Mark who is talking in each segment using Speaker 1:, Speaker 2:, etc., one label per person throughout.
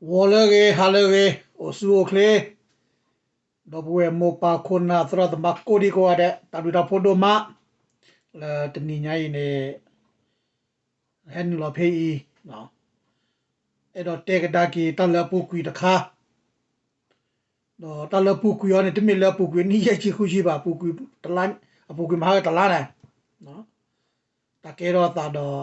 Speaker 1: Wolere halere osuokle dobwe mo pa kona thra the makodi ko ade taduda podo ma la tni nyai ne hen lo phe i no အဲ့တော့တေကဒါကီတလပူကွီတခါတော့တလပူကွီရနေတမီလပူကွီနီရဲ့ချီခုရှိပါပူကွီတလန်အပူကွီမဟာတလာနေနော်တကယ်တော့သာတော့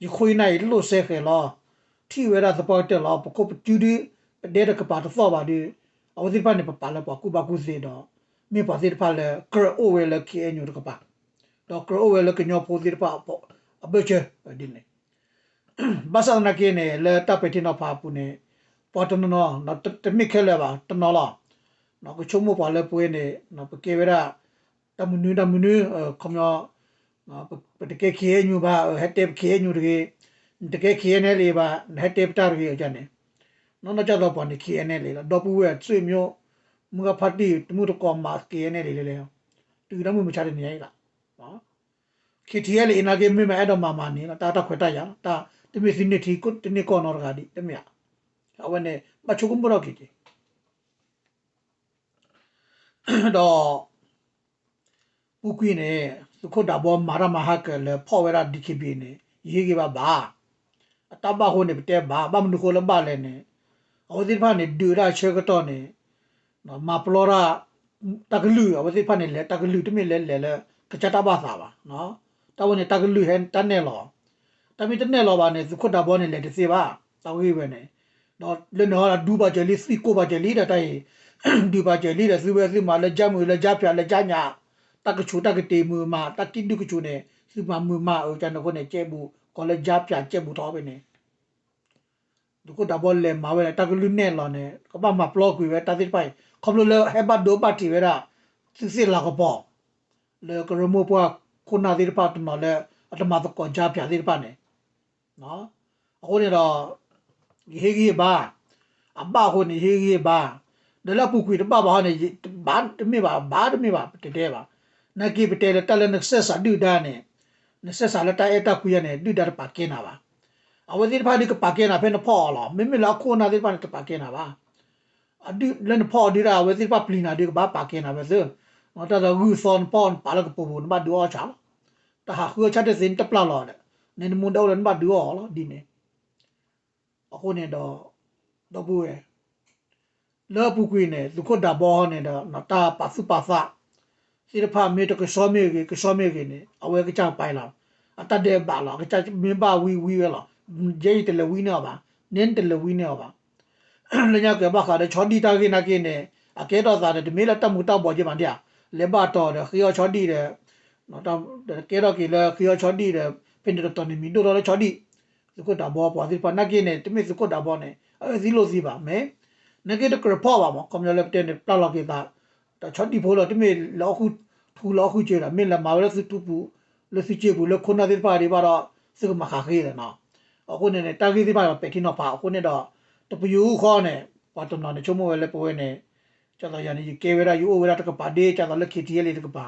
Speaker 1: ကေရလထွီလားနကေရလချဘောကောပေါ်လားနော်အဝတိဖာနေပါနာဒီနေဘာစနာကိနာဝတိပါဝဲလေအော်ပါဂိုင်နေတေခွိနိုင်နေယခွိနိုင်လို့ဆဲခဲလားထီဝဲရသပေါ်တယ်လားပကုတ်တူဒီဒေရကပါတော့ပါဒီအဝတိဖာနေပပါလာပကူပါကူစေတော့မြေပါတိဖာလေကရအိုဝဲလေကေညူတကပါတော့ကရအိုဝဲလေကညောပိုတိပါပေါ့အဘချေဒီနေဘာစနာကိနေလေတပ်ပတိနော်ဖာပူနေပေါ်တနော်နော်တမိခဲလေပါတနော်လားနော်ကချုံမပါလေပွေးနေနော်ပကေဝရာတမနူတမနူခမယောပ တကေခေညူပါဟက်တက်ခေညူတကေတကေခေနေလေပါဟက်တက်တာရီအကြနေနော်နော်ကြတော့ပေါ်နေခေနေလေတော့ပူဝဲဆွေမျိုးမူကဖတ်တီတမှုတကောမာကေနေလေလေတူရမှုမချတဲ့နေရလားနော်ခေတီရလေနာကေမေမအဲ့တော့မာမာနေလားတာတာခွတ်တရတာတမီစနေတီကုတနေကောနော်ကဒီတမရအဝနေမချုကုံဘရောကီတီတော့ပုကွေနေစု ခုဒါဘောမာရမဟာကလေဖော်ဝဲရာဒီခိဘီနေရေးကေပါဘာအတဘဟိုနေတဲဘာဘာမနုခိုလဘာလဲနေအောဒီဖာနေဒူရာချေကတော့နေနော်မပလောရာတကလူအဝဒီဖာနေလေတကလူတမီလဲလဲလဲကချတာဘာသာပါနော်တဝနေတကလူဟန်တန်နေလောတမီတနေလောပါနေစုခုဒါဘောနေလေတစီပါတောင်းရေးပဲနေတော့လေနော်ဒူဘာဂျယ်လီစီကိုဘာဂျယ်လီတဲ့တိုင်ဒူဘာဂျယ်လီတဲ့စီဝဲစီမာလေဂျမ်မူလေဂျာပြလေဂျာညာ တကချူတကတေမူမာတတိဒုကချူနေစီမာမူမာအကျန်ကိုနေကျဲဘူးကောလေဂျာပြကျဲဘူးတော့ပဲနေဒုကဒါဘောလေမာဝဲတကလူနဲ့လောနေကပမပလော့ကွေပဲတတိပိုင်ခမလို့လေဟဲဘတ်ဒိုပါတီဝဲတာစစ်စစ်လာကပေါ့လေကရမိုးပွားခုနာဒီပါတနော်လေအတမတကောဂျာပြဒီပါနေနော်အခုနေတော့ဟေးကြီးပါအဘဟိုနေဟေးကြီးပါဒလပူကွေတပဘာနေဘာတမေပါဘာတမေပါတတဲပါ နကီပတဲတလနဆက်စာဒူဒါနေနဆက်စာလတာအတာကွေနေဒူဒါပါကဲနာပါအဝဒီဖာဒီကပါကဲနာဖဲနဖော်လာမမေလာခိုနာဒီပါနပါကဲနာပါအဒီလန်ဖော်ဒီရာဝဒီပါပလီနာဒီကဘာပါကဲနာပဲစမတာဒဂူဆွန်ပွန်ပါလကပူဘူးနမဒူအချာတဟာခုချတဲ့စင်တပလာလာနေမွန်တော့လန်ဘာဒူအော်လာဒီနေအခုနေတော့တော့ဘူးရလောပူကွေနေသူကဒါဘောနေတော့နတာပါစုပါစာ စီရဖာမေတကစောမေကေကစောမေကေနေအဝဲကချပိုင်လာအတတဲ့ပါလာကချမင်းပါဝီဝီရလာဂျေးတလဝီနေပါနင်းတလဝီနေပါလညကဘာခါတဲ့ချောဒီတာကေနာကေနေအကဲတော့သားတဲ့ဒီမေးလက်တက်မှုတောက်ပေါ်ကြပါတရားလေဘာတော်တဲ့ခီယောချောဒီတဲ့နော်တော့ကဲတော့ကေလေခီယောချောဒီတဲ့ပင်တော်နေမီတို့တော့ချောဒီစကုတ်တာဘောပွားဒီပနကေနေတမေစကုတ်တာဘောနေအဲစီလိုစီပါမဲနကေတကရဖောပါမကွန်မြူလက်တဲ့တောက်လောက်ကေတာ ချောဒီဖိုးလို့တမေလောက်ခုထူလောက်ခုကျေတာမင်းလာမာဝဲစတူပူလက်စီကျေဘူးလက်ခုနာဒီပါဒီပါတော့စကမခါခေးတယ်နော်အခုနေနေတာဂီဒီပါပက်တီနော်ပါအခုနေတော့တပယူခေါ်နေပတ်တနော်နေချုံမဝဲလက်ပွဲနေကျတော့ယာနီကေဝရာယူဝရာတကပါဒေကျတော့လက်ခီတီလေးတကပါ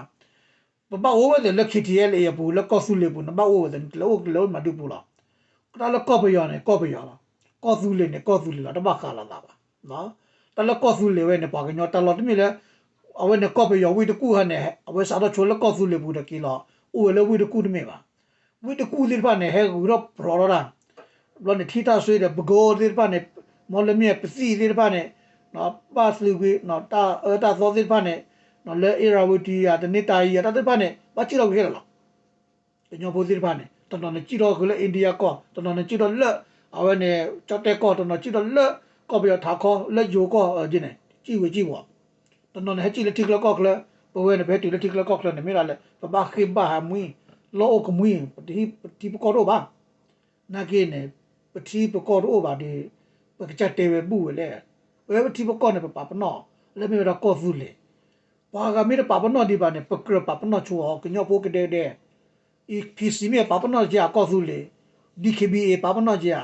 Speaker 1: ပပအိုးဝဲလက်ခီတီလေးရဘူးလက်ကောဆူလေးဘူးနမအိုးဝဲလောလောမတူဘူးလားကတလကောပယောနေကောပယောလားကောဆူလေးနေကောဆူလေးလားတပခါလာတာပါနော်တလကောဆူလေးဝဲနေပါကညောတလောတမီလေ အဝဲနေကောပယောဝိတကူဟနဲ့အဝဲစားတော့ချိုလက်ကောဆူလေးဘူးတကီလားအိုးလေဝိတကူတမေပါဝိတကူလေးပါနေဟဲကူရောပရောရာလောနေထီတာဆွေးတဲ့ဘဂိုလေးပါနေမော်လမြေပစီလေးပါနေနော်ပါစလူကြီးနော်တာအတာသောလေးပါနေနော်လေအရာဝတီယာတနိတာကြီးယာတတဲ့ပါနေဘာချီတော့ခဲလားညောပိုးလေးပါနေတတော်နေကြည့်တော့ခလေအိန္ဒိယကောတတော်နေကြည့်တော့လက်အဝဲနေကြောက်တဲ့ကောတတော်ကြည့်တော့လက်ကောပြထားခေါ်လက်ယိုကောဂျင်းနေကြည့်ဝကြည့်ပေါ့ တတော်နေကြည့်လက်တိကလကောကလဘဝနေဘဲတီလက်တိကလကောကလနေမိလာလေပပခိဘာမွီလောကမွီဒီဒီကောတော့ပါနာကေနေပတိပကောတော့ဘာဒီပကချက်တေဝဘူးလေဝဲပတိပကောနေပပနောလေမေရကောဖူလေဘာကမေရပပနောဒီဘာနေပကရပပနောချောကညောပိုကတဲ့တဲ့ဤပီစီမေပပနောကြာကောဖူလေ DKBA ပပနောကြာ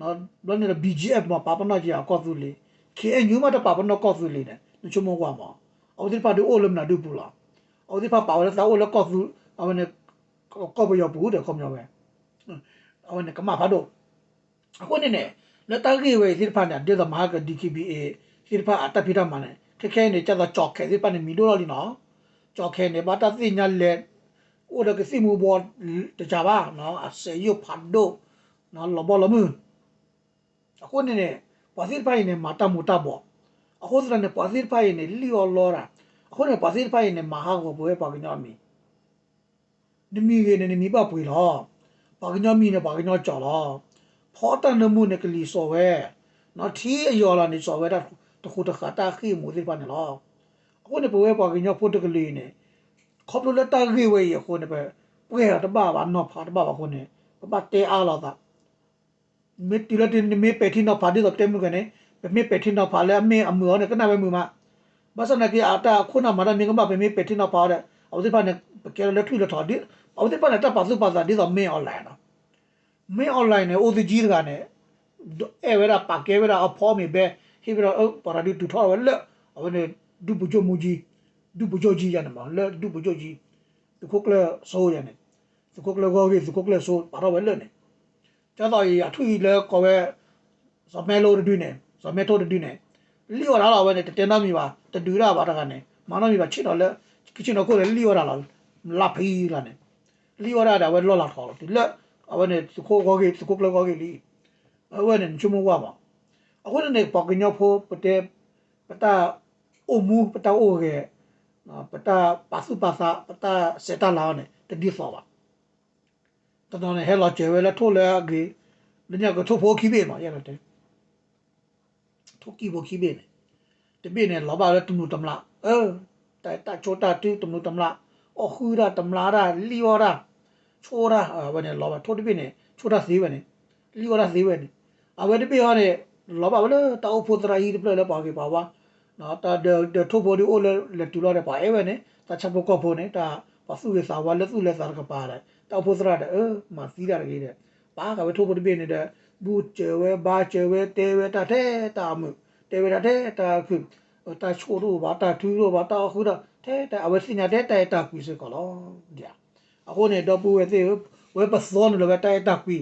Speaker 1: နော်လောနေ BGF မှာပပနောကြာကောဖူလေ KNU မှာတပပနောကောဖူလေနဲ့ ချမောကွာမောအော်ဒီပါဒီအိုလမနာဒူပူလာအော်ဒီပါပါဝဲသာအိုလကောဖူအဝနေကောဘယောဘူးတဲ့ကောမျောပဲအဝနေကမဖာတော့အခုနေနဲ့လက်တကြီးဝဲစစ်ဖာနဲ့ဒေသမဟာက DKBA စစ်ဖာအတပိရမနဲ့ခက်ခဲနေကြတော့ကြောက်ခဲစစ်ဖာနဲ့မီလို့တော့လीနော်ကြောက်ခဲနေဘာတသိညာလက်အိုဒကစီမူဘောတကြပါနော်အစေယဖတ်တော့နော်လဘောလမှုအခုနေနဲ့ပါစစ်ဖာနဲ့မာတမူတ ဘောအခုစရနဲ့ပါစစ်ဖာနဲ့လီယောလောရာအခုနဲ့ပါစစ်ဖာနဲ့မဟာကိုဘွဲပါကညမီနမီကေနဲ့နမီပါပွေလားပါကညမီနဲ့ပါကညကြော်လားဖောတန်နမှုနဲ့ကလီဆိုဝဲနော်ထီအယောလာနေဆိုဝဲတာတခုတခါတာခိမူစစ်ပါနဲ့လားအခုနဲ့ဘွဲပါကညဖို့တကလေးနဲ့ခေါပလိုလက်တာခေဝဲရခုနဲ့ပဲပွဲရတပါပါနော်ဖာတပါပါခုနဲ့ပပတဲအားလာတာမေတီလတင်မေပက်တီနော်ဖာဒီတော့တဲမှုကနေမေ ပက်တီနော်ဖာလဲမေအမေောနဲ့ကနပဲမှုမှာဘာစနကေအာတာခုနမရမင်းကမမေပက်တီနော်ဖာတဲ့အော်ဒီပါနဲ့ကဲလက်ထူလက်ထော်ဒီအော်ဒီပါနဲ့တပ်ပါစုပါစာဒီတော့မေအွန်လိုင်းနော်မေအွန်လိုင်းနဲ့ OCG ကနဲ့အဲဝဲတာပါကဲဝဲတာအဖော်မီပဲဟိဘရာပါရာဒီတူထော်ဝဲလက်အဝနဲ့ဒူပကြိုမူကြီးဒူပကြိုကြီးရနေမှာလက်ဒူပကြိုကြီးဒီခုကလဆိုရနေဒီခုကလကောကြီးဒီခုကလဆိုပါတော့ဝဲလက်နေကျတော့ရအထူကြီးလဲကောဝဲဇမဲလို့တူနေ ဇမဲထိုးတူနေလီယောလာလာဝဲနေတဲနာမီပါတတူရပါတကနေမာနမီပါချစ်တော့လဲကချင်တော့ကိုလီယောလာလာလာဖီလာနေလီယောလာတာဝဲလောလာထော်လို့ဒီလက်အဝဲနေဒီခုကောကြီးဒီခုကလကောကြီးလီအဝဲနေချုံမဝါပါအခုနေပေါကညောဖို့ပတဲ့ပတာအိုမူပတာအိုရဲ့နော်ပတာပါစုပါစာပတာစက်တာလာနေတဒီဖောပါတတော်နေဟဲလာကျေဝဲလာထိုးလဲအကြီးလညကထိုးဖို့ခိဘေးမှာရတယ်ထိုးကိဖို့ခိဘေးနေတပိနေလောပါလဲတူနူတမလားအဲတိုင်တာချိုတာတူတူနူတမလားအခုရတမလားရလီယော ရာချိုရာဘယ်နဲ့လောပါထိုးတပိနေချိုတာသေးပဲနေလီယောရာသေးပဲနေအဝဲတပိဟောနေလောပါဘလဲတောက်ဖို့တရာကြီးတပလဲလဲပါကေပါပါနော်တာဒထိုးဖို့ဒီအိုလဲလက်တူလာတယ်ပါအဲပဲနေတာချက်ဖို့ကောဖို့နေတာပါစုရစာဝါလက်စုလက်စာကပါတယ်တောက်ဖို့တရာတဲ့အဲမစီးတာ တကြီးတဲ့ပါကပဲထိုးဖို့တပိနေတဲ့ဘူးကျဲဝဲဘာကျဲဝဲတဲဝဲတာတဲ့တာမှုတဲဝဲတာတဲ့တာခုတာချိုတို့ဘာတာထူတို့ဘာတာခုတော့တဲ့တာအဝစညာတဲ့တဲ့တာကွီစကလောကြာအခုနေတော့ပူဝဲသေးဝဲပစောနလောပဲတဲ့တာကွီ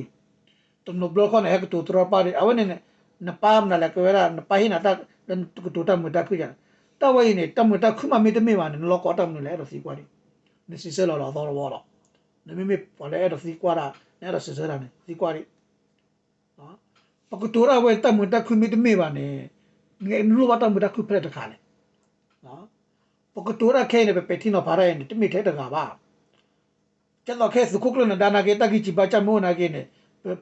Speaker 1: တနဘလခနဲ့ဟက်တူထရပါရီအဝနေနပမ်နလကဝဲရာနပဟိနာတာတတူတမတာခွကြတဝဲနေတမတာခုမမေတမေပါနေလောကောတမလဲတော့စီကွာဒီနေစီဆဲလောလောတော့ဘောတော့နေမေမေပေါ်လဲတော့စီကွာတာနေတော့စီဆဲတာနေစီကွာဒီနော် ပကတူရာဝဲတမတာခုမေတမေပါနေငယ်နူဘာတမတာခုဖရက်တခါလေနော်ပကတူရာခဲနေပဲပတိနောဘာရဲနေတမိထဲတကာပါကျတော့ခဲစခုကလနဒါနာကေတကီချိပါချမောနာကေနေ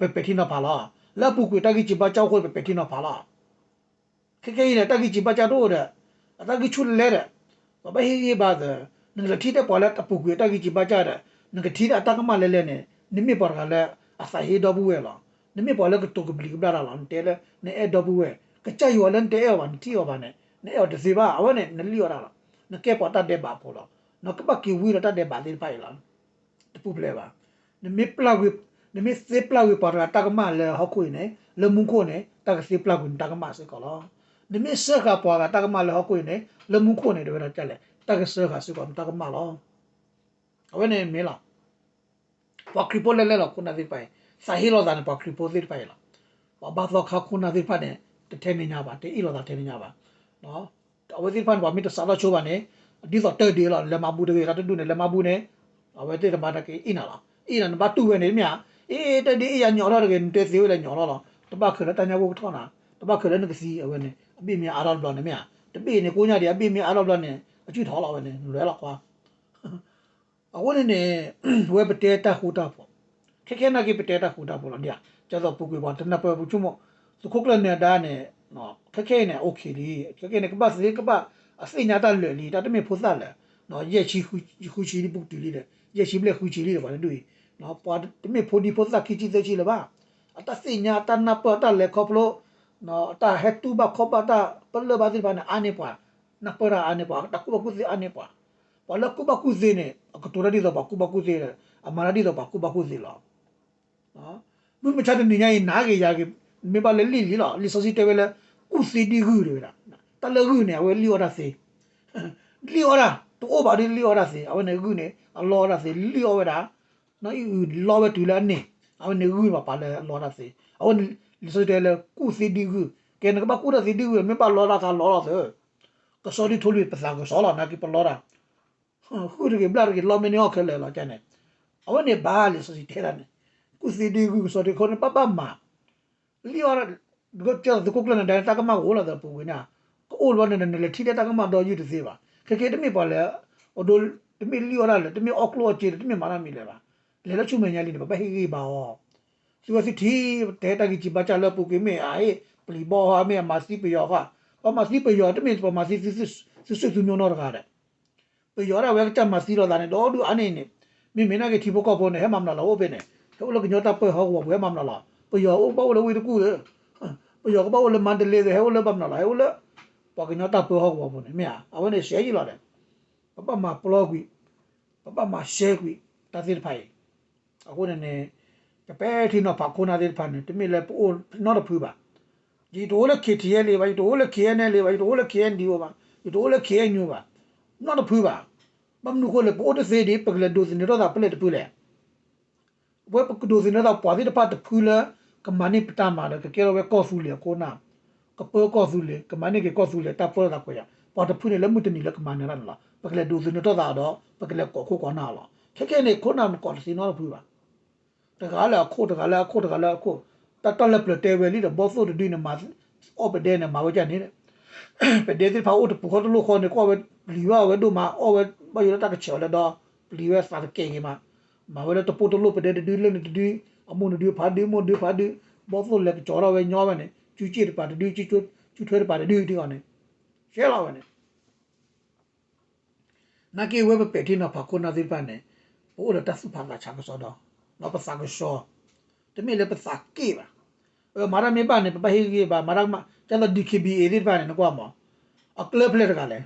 Speaker 1: ပပတိနောဘာလာလာပုကွတကီချိပါချောက်ခွေပတိနောဘာလာခဲခဲနေတကီချိပါချတော့တဲ့အတကီချူလဲတဲ့ဘဘဟီဘာဒနငတိတဲ့ပေါ်လာတပုကွတကီချိပါချတဲ့နငတိတဲ့အတကမလဲလဲနေနိမိပေါ်ကလည်းအစာဟေတော့ဘူးဝဲလား နိမိပေါ်လည်းကတော့ကပလီကပလာလာတဲလဲနေအဲ့တော့ဘူးဝဲကကြယောလန်တဲဝန်တီယောဘာနဲ့နေအော်တစီဘာအဝနဲ့နလီယောလာနကေပေါ်တတ်တဲ့ဘာပေါ်လားနကပကီဝီရတတ်တဲ့ဘာလေးပိုင်လားတပူပလဲပါနမေပလာဝီနမေစေပလာဝီပေါ်တာကမလဲဟောက်ခွေနေလမှုခိုနေတကစီပလာကွန်တကမစေကောလားနမေဆကပေါ်တာကမလဲဟောက်ခွေနေလမှုခိုနေတယ်ကြက်လေတကဆကစေကောတကမလားအဝနဲ့မေလားပကရီပိုလဲလဲလားခုနဒီပိုင် စာဟီလောဒန်ပကရီပိုဒီပိုင်လားဘာဘာခခုနဒီပိုင်နေတထဲနေညာပါတေအီလောသာထဲနေညာပါနော်အဝဲတိဖန်ဘာမီတဆာလာချိုးပါနေဒီတော့တဲဒီလာလက်မဘူးတကေရတတူနေလက်မဘူးနေအဝဲတိတမတကေအီနာလားအီနာဘာတူပဲနေမြအေးတဒီအရညော်တော့တကေတဲသေးလေညော်တော့တပတ်ခရတညာဘူးထောနာတပတ်ခရနေကစီအဝဲနေအပြည့်မြအားတော့ဘလောနေမြတပိနေကိုညာဒီအပြည့်မြအားတော့ဘလောနေအကျွထောလာပဲနေလွဲလာကွာအဝဲနေဝဲပတဲတာဟူတာပေါ့ keke na ki peteta huda bola dia jaza pukui ba tna pa buchumo su kokla ne da ne no keke ne okay di keke ne kba se kba asi nya ta le li ta te me phosa la no ye chi hu hu chi ni buk tu li le ye chi ble hu chi li le ba le du no pa te me phodi phosa ki chi se chi le ba ata se nya ta na pa ta le khop lo no ta he tu ba khop ba ta pa le ba si ba na ane pa na pa ra ane pa ta ku ba ku se ane pa pa la ku ba ku se ne ka tu ra di da ba ku ba ku se a ma ra di da ba ku ba ku se la ပွားနပရာအနေပွားတကူဘကုစီအနေပွားပလကူဘကုစီနေအကတူရဒီတော့ဘကူဘကုစီအမရာဒီတော့ဘကူဘကုစီလောနော်ဘုမချတဲ့နေညာနာကေယာကေမေပါလေလီလီလောလီဆိုစီတဲဝဲလေကုစီဒီဂူရတာတလဂူနေဝဲလီယောတာစီလီယောတာတော့ဘာဒီလီယောတာစီအဝနေဂူနေအလောတာစီလီယောဝဲတာနော်ဤလောဝဲတူလာနေအဝနေဂူပါပါလေလောတာစီအဝလီဆိုတဲလေကုစီဒီဂူကဲနကဘကု တာစီဒီဂူမေပါလောတာကလောတာစီကစောဒီထိုလီပစာကစောလာနာကိပလောတာခုရကေဘလာကေလောမနီယောခဲလေလောကျနေအဝနေဘာလေဆိုစီထဲတာနေကုစီဒီဂူဆိုဒီခေါနေပပမာလီယောတာဒီကကျတော့ကုကလန်တဲ့တာကမကိုလာတဲ့ပူဝနာကိုလောနေနေလေထိတဲ့တာကမတော့ယူတစေပါခက်ခဲတမိပါလေအဒိုတမိလီယောလာလေတမိအော့ကလောချေတမိမာနာမီလေပါလေလချုမညာလီနေပါဟိဟိပါဟောစီဝစီတီတဲတာကြီးပါ ချလာပူကေမေအိပလီဘောဟာမေမာစီပယောဟာပမာစီပယောတမိပမာစီစစ်စစ်စစ်စစ်ညောနော်ကားတဲ့ပယောရဝဲချမစီတော့တာနေတော့ဒူအနေနေမိမနာကတီဘောကောပေါ်နေဟဲမမလာဟုတ်ပဲနေဟိုလကညောတာပွဲဟောဝဲမမလာပယောအိုဘောလဝေတကူလေပယောကဘောလမန္တလေးဟဲဝလပမလာဟဲဝလပကညောတာပွဲဟောဝပေါ်နေမြာအဝနေရှဲကြီးလာတယ်ပပမှာပလော့ကွီပပမှာရှဲကွီတာသစ်ဖိုင်အခုနေနေတပဲထီနော်ပါခုနာတဲ့ဖန်တမီလေပိုနော်တဖူပါဒီတိုးလေခေတီရဲလေးပါဒီတိုးလေခေနေလေးပါဒီတိုးလေခေန်ဒီပါဒီတိုးလေခေညူပါနော်တဖူပါမမနုကိုလေပိုတစေဒီပကလေဒိုစနေတော့ပလက်တဖူလေ ဘွေပကဒိုစနေတော့ပွားဒီတပတ်တဖူလေကမနိပတမာလေကကေရောဝဲကောဆူလေကိုနာကပေကောဆူလေကမနိကေကောဆူလေတပေါ်တာကိုရပေါ်တဖူလေလမှုတနီလေကမနရလာပကလေဒိုစနေတော့တော့ပကလေကောခိုကောနာလာခက်ခဲနေခုနာကောစီနော်ဖူပါတကားလာခိုတကားလာခိုတကားလာခိုတတလက်ပလတေဝဲလီတော့ဘောဖို့တူနေမှာအော်ပဒဲနေမှာဝကြနေတယ်ပဒေတိဖာဦးတပခေါ်တလို့ခေါ်နေကောဝဲလီဝဝဲတို့မှာအော်ဝဲဘယရတကချော်လေတော့လီဝဲစာကေငီမှာ မဝဲတပို့တလို့ပဒေတူလေတူအမုန်တူဖာဒီမွန်ဒီဖာဒီဘောဖို့လက်ကြော်ရဝဲညောဝဲနေကျူချီတပါတူချီချူချူထွဲတပါတူဒီကောနေရှဲလာဝဲနေနာကေဝဲပပတိနာဖာကိုနာဒီပန်နေဘိုးရတဆုဖာလာချာကစောတော့နော်ပစာကရှောတမေလေပစာကေပါမာရမေပါနေပပဟိကေပါမာရမကျန်တော့ DKB အေဒီပါနေကွာမအကလပလက်တကလည်း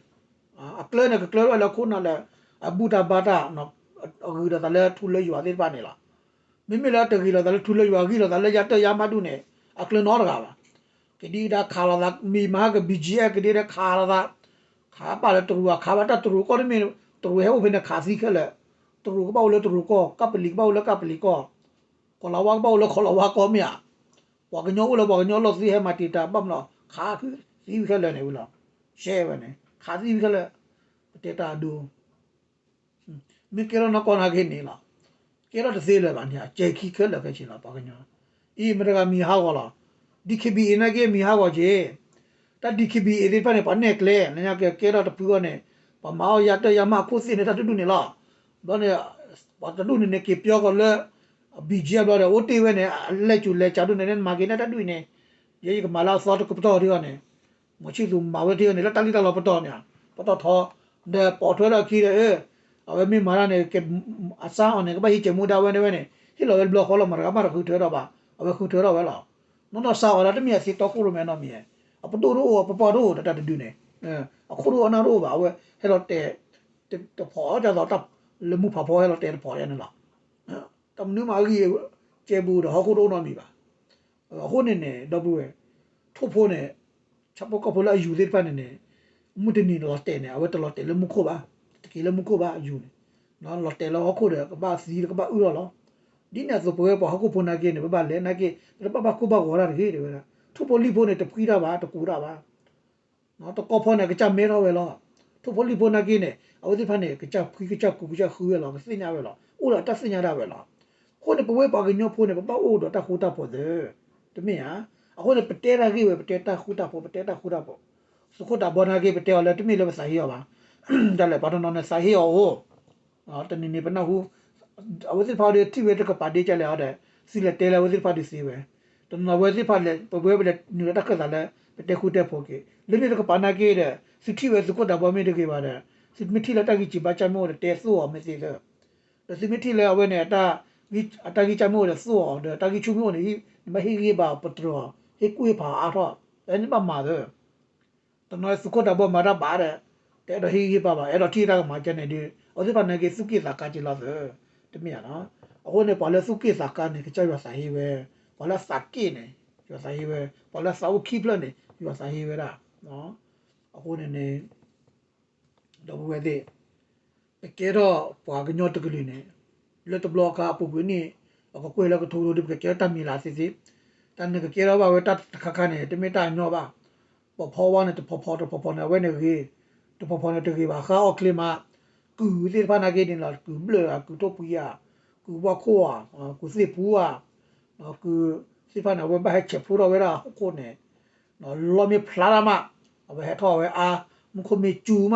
Speaker 1: အကလနဲ့ကလရလခုနလည်းအဘူတာဘာတာနော် အခုဒါလည်းထူလဲယူအသေးပါနေလားမိမိလာတကီလာဒါလည်းထူလဲယူအကြီးလာဒါလည်းရတရမတုနေအကလနော်တကပါကဒီဒါခါလာမီမာက BGA ကဒီရခါလာခါပါလေတူခါပါတတူကောမီတူဟဲဥပနေခါစီခလဲတူကပေါ့လေတူကောကပလီပေါ့လေကပလီကောကလာဝါပေါ့လေခလာဝါကောမြာဝါကညောလေဝါကညောလို့စီဟဲမတီတာပတ်မလို့ခါခစီခလဲနေဘူးလားရှဲပဲနေခါစီခလဲတေတာဒူ မင်းကရနကောနာခေနေလားကရတသေးလဲပါညာဂျေခီခလဲပဲချင်လားပါကညောဤမရကမီဟာကောလားဒီခဘီအနကေမီဟာကောချေတဒီခဘီအေဒီပနေပနေကလေနညာကေကေရတပူကနေပမောရတရမခုစီနေတာတူနေလားဘာနေဘာတူနေကေပြောကောလဲ BGM တော့โอတေဝဲနဲ့လက်ကျူလက်ချာတူနေမာကိနတတူနေရေကမလာစောတကပတော်ဒီကနေမချီလူမာဝဲဒီကနေလက်တလီတလောပတော်ညာပတော်ထောတဲ့ပေါ်ထွဲတော့ခီးတယ်အဝဲမိမာရနေကအစားအောင်နေကပဟိချမူတာဝဲနေဝဲနေဟီလောဘလောခေါ်လောမရ ကမရခုထွဲတော့ပါအဝဲခုထွဲတော့ဝဲလောနော်တော့စားရတဲ့မြက်စီတော့ခုရမဲနော်မြေအပတူရောပပတော့တတတူနေအခုရောနာရောပါဝဲဟဲတော့တဲ့တဖော်ကြတော့တပ်လမှုဖဖော်ဟဲတော့တဲ့ဖော်ရနေလားတမနုမာကြီးကျေဘူးတော့ဟောခုတော့နော်မိပါဟိုနေနေတော့ဘူးထုတ်ဖို့နဲ့ချက်ပုတ်ကဖို့လာယူသေးပါနေနေမတနီတော့တဲ့နေအဝတ်တော့တဲ့လမှုခိုပါတ ကယ်လမှုခိုပါယူနေနော်လော်တယ်လောခုတဲ့ကပါစီကပါဥရောလောဒီနေ့ဆိုပွဲပေါ်ဟခုဖုန်နာကေနေပပလဲနာကေပပကုဘဝရခေတယ်ဝဲထုတ်ဖို့လိဖို့နဲ့တပီးတာပါတကူတာပါနော်တကောဖို့နဲ့ကကြမဲတော့ဝဲလောထုတ်ဖို့လိဖို့နာကေနေအဝတ်ဒီဖာနေကကြခွီးကကြကူကကြခူးရလောမစင်ညာဝဲလောဥလာတစင်ညာတာဝဲလောဟိုတပွဲပါကညောဖို့နေပပအိုတော့တခူတာဖို့တဲ့တမင်ဟာအခုလည်းပတဲရာကြီးပဲပတဲတာခူတာဖို့ပတဲတာခူတာဖို့စခုတာဘောနာကြီးပတဲလည်းတမင်လည်းစာဟီရောပါ ဒါလည်းဘာတော့နော်စာဟီရောဟိုအော်တနည်းနေပနဟုအဝစီဖာဒီတိဝဲတကပါဒီကြလေဟုတ်တယ်စီလက်တဲလည်းဝစီဖာဒီစီပဲတနဝစီဖာလည်းပပွဲပဲညရတကစားလည်းပတဲခူတဲ့ဖို့ကေလိနေတကပါနာကြီးတဲ့စီတိဝဲစခုတာဘောမင်းတကေပါတဲ့စီမီတီလက်တကြီးချပါချမို့တဲ့တဲဆိုအောင်မစီလေစီမီတီလည်းအဝဲနဲ့အတာအတာကြီးချမို့တဲ့ဆိုအောင်တဲ့တာကြီးချုံမို့နေမဟိရီဘာပထရောဟိကွေပါအားတော့အဲ့ဒီမှာမှာတော့တနော်စုခေါ်တာဘောမာရပါတဲ့ တဲ့တော့ဟိရီပါပါအဲ့တော့ထိတာကမှာကျနေတယ်ဩဒီပါနေကေစုကိစာကကြည့်လို့တမရနော်အခုနေပါလေစုကိစာကနေကြောက်ရဆိုင်ပဲဘာလဲစကိနေရဆိုင်ပဲဘာလဲစာဝခိပလနေရဆိုင်ပဲလားနော်အခုနေနေတော့ဝဲတဲ့ကဲတော့ပွားကညော့တကလေးနေလက်တဘလော့ကအပူကွနေအခုကွေလကထိုးလို့ဒီကဲတမီလာစစ်စစ်တန်ကကဲတော့ဘာဝဲတခခနေတမီတာညောပါပေါ်ဖောဝါနဲ့တဖောဖောတဖောဖောနေဝဲနေကြီး တဖောဖောနေတကြီးပါခါအော့ကလီမာကူဒီဖာနာကေတင်လာကူဘလကူတော့ပူရကူဘခွာကူစစ်ပူอ่ะကူစီဖာနာဝဲဘဟချက်ဖူတော့ဝဲတာခုနေနော်လောမီဖလာလာမအဝဲထောဝဲအာမခုမီကျူမ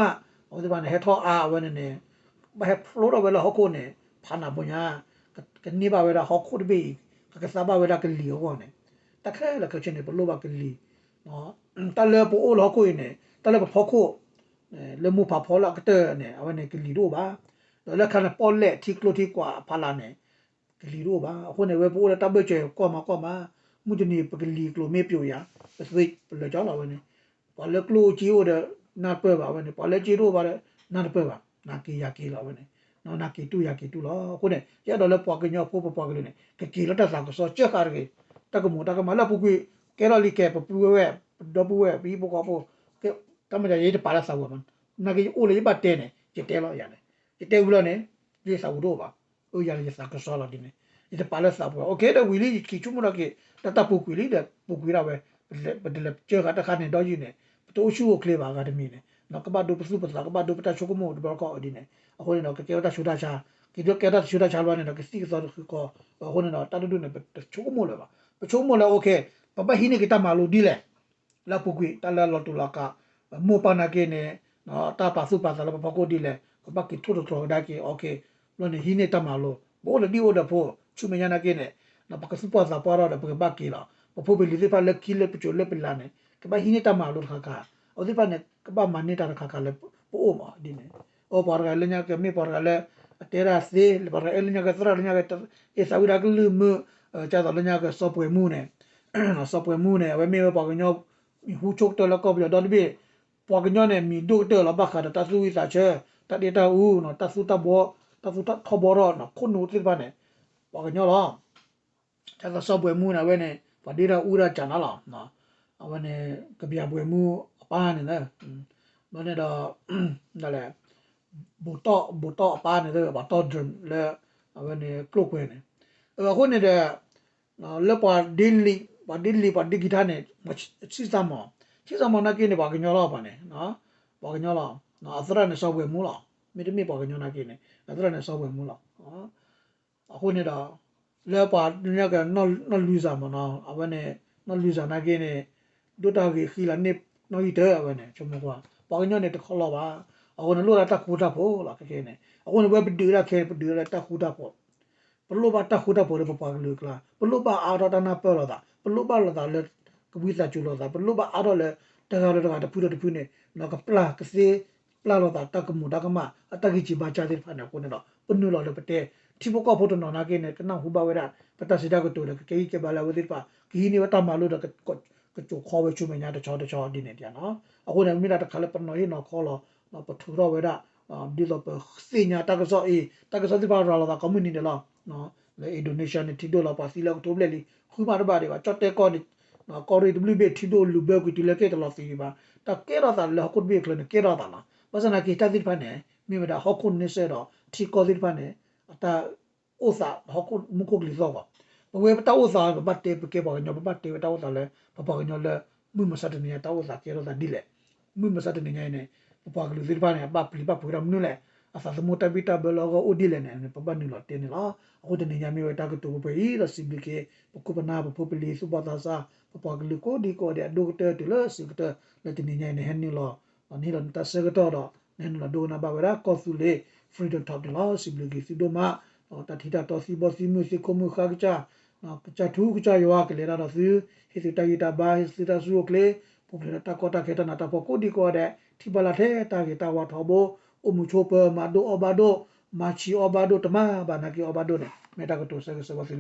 Speaker 1: ဟိုဒီပါနေဟထောအာဝဲနေနေဘဟဖလိုတော့ဝဲလာဟခုနေဖာနာပညာကနေပါဝဲတာဟခုတဘီကကစားပါဝဲတာကလီဟောနေတခဲလကချင်နေဘလို့ပါကလီနော်တလဲပိုအိုလောကိုနေတလဲဖောခု လေမှုဖာဖောလာကတဲ့နေအဝဲနေကလီတော့ပါလက်ခဏပေါ်လက်တီကလိုတီကွာဖလာနေကလီတော့ပါအခုနေဝဲပိုးတဘချေကောမကောမမှုတနေပကလီကလိုမေပြိုရပစဝိတ်လောကြောလာဝဲနေဘာလကလိုချီိုတဲ့နာပွဲပါဝဲနေဘာလဲချီတော့ပါလဲနာပွဲပါနာကီယာကီလာဝဲနေနော်နာကီတူယာကီတူလောခုနေရတော့လဲပွားကညောပိုးပွားကလေးနေကကီလတက်စာကစောချက်ခါရကေတကမတကမလာပူကွေကဲရလီကဲပပူဝဲဒပူဝဲပြီးပကောပို tamaja ye para sawa man na ge ole ye ba te ne ye te lo ya ne ye te ulo ne ye sawa do ba o ya ye sa ka so la di ne ye para sawa okay da wili ki chu mo na ge ta ta pu wili da pu wi ra we ba de le che ga ta kha ne do ji ne to chu o kle ba ga de mi ne na ka ba do pu pa ka ba do ta chu ko mo do ba ko di ne a ho ne na ke ta chu ta cha ki do ke ta chu ta cha lo ne na ke si so ko ho ne na ta do ne ta chu ko mo le ba chu mo le okay ပပဟိနေကတမလိုဒီလေလာပုကွေတလာလောတူလာကာ mo pa na ke ne no ta pa su pa sa la pa ko di le ko ba ki to to da ke okay lo ne hi ne ta ma lo bo le di o da po chu me ya na ke ne na pa ka su pa sa pa ra da pa ba ki la pa po be li le pa le ki le pu le pe la ne ke ba hi ne ta ma lo kha ka o di pa ne ke ba ma ne ta kha ka le po o ma di ne o pa ra le nya ke me pa ra le teraz de le para el nya que tra nya que esa ura que lum cha da nya que so pue mu ne so pue mu ne ve me pa que no hu chok to la ko bi do bi ပွေမှုနေစောပွေမှုနေဝဲမေပါကညောဟူချုပ်တော့လကောပြောတော့ဒီပွာကညောနေမီဒုတော့လဘခါတဆူဝီစာချေတတေတာဦးနော်တဆူတဘောတဆူတထဘောရောနော်ခုနုတိပါနေပွာကညောလောကျတော့စောပွေမှုနေဝဲနေပဒေရာဦးရာချန်လာနော်အဝနေကပြပွေမှုအပန်းနေလဲမနေ့တော့ဒါလဲဘူတော့ဘူတော့အပန်းနေတယ်ဘာတော့ဒရမ်လဲအဝနေကလုတ်ခွေနေအခုနေတဲ့နော်လက်ပါဒင်းလီပါဒင်းလီပါဒီဂီတာနဲ့ချစ်စမော ချစ်စမောနာကိနေပါကညောလာပါနေနော်ပါကညောလာနော်အသရနဲ့ဆောက်ဝဲမူလားမိတမိပါကညောနာကိနေအသရနဲ့ဆောက်ဝဲမူလားနော်အခုနေတော့လက်ပါညကနော်နော်လူစားမနော်အဝနေနော်လူစားနာကိနေဒုတာကြီးခီလာနေနော်ဤတဲ့အဝနေချုံမကွာပါကညောနေတခေါ်လာပါအခုနလို့တာခူတာဖို့လားကဲနေအခုနဘယ်ပဒူရခဲပဒူရတာခူတာဖို့ဘလို့ပါတာခူတာဖို့ပပါကလူကလာဘလို့ပါအာရတနာပေါ်လာတာဘလို့ပါလာတာလေ ကဝိစာချူလာတာဘလို့ပါအာရလေတကားတကားတပူတပူနေနော်ကပလာကစေပလာလာတာတကမူတကမအတကိချီပါချတဲ့ဖာနေကိုနေတော့ပနုလောလေပတဲ့တိဘကဖို့တနော်နာကေနေတနဟူပါဝဲတာပတစီတာကတူလေကေကေဘာလာဝဲတဲ့ပါကီနေဝတာမာလို့တော့ကချိုခေါ်ဝဲချူမညာတချောတချောဒီနေပြန်နော်အခုနေမိတာတခါလေပနော်ဟိနော်ခေါ်လို့နော်ပထူတော့ဝဲတာဒီတော့ပစညာတကစောအေတကစောဒီပါလာတာကွန်မြူနီတလားနော်လေအင်ဒိုနီးရှားနဲ့တီတိုလာပါစီလောက်တိုးပလက်လီခုမာတပါတွေပါချော့တဲကော့နော်ကော်ရီဒဘလီဘေတီတိုလူဘဲကွတီလက်ကေတလာစီပါတကဲရတာလေခုတ်ဘေကလနဲ့ ကေရတာလားပစနာကေတတိဖာနေမိမတာဟောခုန်နေစေတော့တီကောဒီဖာနေအတာဥစာဟောခုမခုကလီစောပါဘဝပတောဥစာဘတ်တေပကေပါညဘတ်တေပတောဥစာလေပပညလေမှုမစတ်နေတောဥစာကေရတာဒီလေမှုမစတ်နေညနေပပကလူစီဖာနေပပလီပပူရမနုလေ အစာသမုတပိတဘလောကဥဒီလေနေပပနုလတင်းနေလားအခုတနေညမြေတာကတူပပေရစီဘလကေပကုပနာပပပလီစုပတာစာပပကလူကိုဒီကိုတဲ့ဒိုကတာတူလစီကတာလက်တနေညနေဟန်နီလောနီလန်တဆကတော့တော့နန်လာဒိုနာဘဝရာကောဆူလေ freedom top တလားစီဘလကေစီဒိုမာတတိတာတော်စီဘောစီမှုစီကိုမှုခါကချာကချာထူကချာယောကလေရာတော့စီဟိစီတဂီတာဘာဟိစီတာဆူကလေပူပလတာကောတာခေတနာတာပကိုဒီကိုတဲ့တိပလာတဲ့တာဂီတာဝါထောဘော အမှုချိုပမာဒိုအဘာဒိုမာချီအဘာဒိုတမဘာနာကီအဘာဒိုနေမေတာကတိုဆဲဆဲဝစီ